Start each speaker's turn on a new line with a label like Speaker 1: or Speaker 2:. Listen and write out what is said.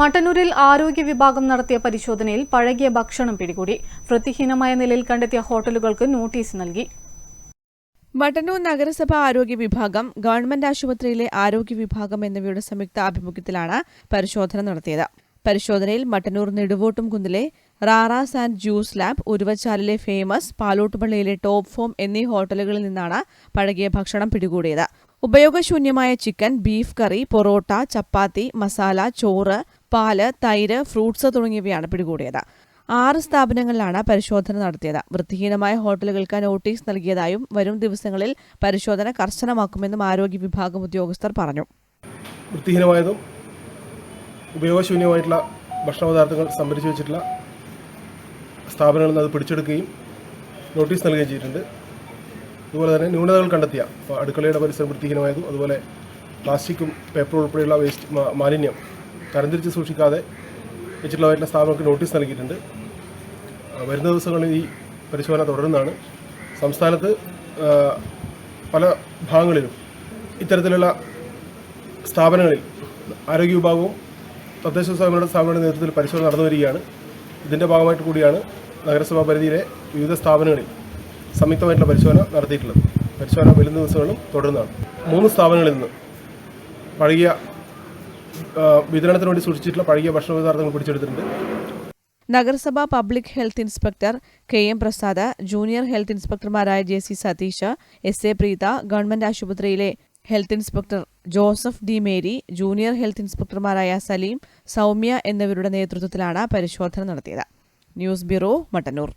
Speaker 1: മട്ടന്നൂരിൽ ആരോഗ്യ വിഭാഗം നടത്തിയ പരിശോധനയിൽ പഴകിയ ഭക്ഷണം പിടികൂടി. വൃത്തിഹീനമായ നിലയിൽ കണ്ടെത്തിയ ഹോട്ടലുകൾക്ക് നോട്ടീസ് നൽകി.
Speaker 2: മട്ടന്നൂർ നഗരസഭ ആരോഗ്യ വിഭാഗം ഗവൺമെന്റ് ആശുപത്രിയിലെ ആരോഗ്യ വിഭാഗം എന്നിവയുടെ സംയുക്ത ആഭിമുഖ്യത്തിലാണ് പരിശോധന നടത്തിയത്. പരിശോധനയിൽ മട്ടന്നൂർ നെടുവോട്ടും കുന്നിലെ റാറാസ് ആൻഡ് ജ്യൂസ് ലാബ് ഉരുവച്ചാലിലെ ഫേമസ് പാലോട്ടുപള്ളിയിലെ ടോപ്പ് ഫോം എന്നീ ഹോട്ടലുകളിൽ നിന്നാണ് പഴകിയ ഭക്ഷണം പിടികൂടിയത്. ഉപയോഗശൂന്യമായ chicken beef curry parotta chapati masala ചോറ് പാൽ തൈര് ഫ്രൂട്ട്സ് തുടങ്ങിയവയാണ് പിടികൂടിയത്. ആറ് സ്ഥാപനങ്ങളിലാണ് പരിശോധന നടത്തിയത്. വൃത്തിഹീനമായ ഹോട്ടലുകൾക്ക് നോട്ടീസ് നൽകിയതായും വരും ദിവസങ്ങളിൽ പരിശോധന കർശനമാക്കുമെന്നും ആരോഗ്യ വിഭാഗം ഉദ്യോഗസ്ഥർ പറഞ്ഞു.
Speaker 3: വൃത്തിഹീനമായതും ഉപയോഗശൂന്യമായിട്ടുള്ള ഭക്ഷണപദാർത്ഥങ്ങൾ സംഭരിച്ചു വെച്ചിട്ടുള്ള സ്ഥാപനങ്ങളിൽ നിന്ന് അത് പിടിച്ചെടുക്കുകയും നോട്ടീസ് നൽകുകയും ചെയ്തിട്ടുണ്ട്. അതുപോലെ തന്നെ ന്യൂനതകൾ കണ്ടെത്തിയ അടുക്കളയുടെ പരിസരം വൃത്തിഹീനമായതും അതുപോലെ പ്ലാസ്റ്റിക്കും പേപ്പറും ഉൾപ്പെടെയുള്ള വേസ്റ്റ് മാലിന്യം തരംതിരിച്ച് സൂക്ഷിക്കാതെ വെച്ചിട്ടുള്ളതായിട്ടുള്ള സ്ഥാപനങ്ങൾക്ക് നോട്ടീസ് നൽകിയിട്ടുണ്ട്. വരുന്ന ദിവസങ്ങളിൽ ഈ പരിശോധന തുടരുന്നതാണ്. സംസ്ഥാനത്ത് പല ഭാഗങ്ങളിലും ഇത്തരത്തിലുള്ള സ്ഥാപനങ്ങളിൽ ആരോഗ്യ വിഭാഗവും തദ്ദേശ സ്വയംഭരണ സ്ഥാപനങ്ങളുടെ നേതൃത്വത്തിൽ പരിശോധന നടന്നു വരികയാണ്. ഇതിന്റെ ഭാഗമായിട്ട് കൂടിയാണ് നഗരസഭാ പരിധിയിലെ വിവിധ സ്ഥാപനങ്ങളിൽ സംയുക്തമായിട്ടുള്ള പരിശോധന നടത്തിയിട്ടുള്ളത്. പരിശോധന വരുന്ന ദിവസങ്ങളും തുടരുന്നതാണ്. മൂന്ന് സ്ഥാപനങ്ങളിൽ നിന്ന് പഴകിയ വിതരണത്തിന് വേണ്ടി സൂക്ഷിച്ചിട്ടുള്ള പഴകിയ ഭക്ഷണ പദാർത്ഥങ്ങൾ പിടിച്ചെടുത്തിട്ടുണ്ട്.
Speaker 2: നഗരസഭാ public health inspector K M Prasad junior health ഇൻസ്പെക്ടർമാരായ J C Satheesh S A Preetha government ആശുപത്രിയിലെ health inspector Joseph D Mary junior health ഇൻസ്പെക്ടർമാരായ Saleem Soumya എന്നിവരുടെ നേതൃത്വത്തിലാണ് പരിശോധന നടത്തിയത്. News bureau Mattannur.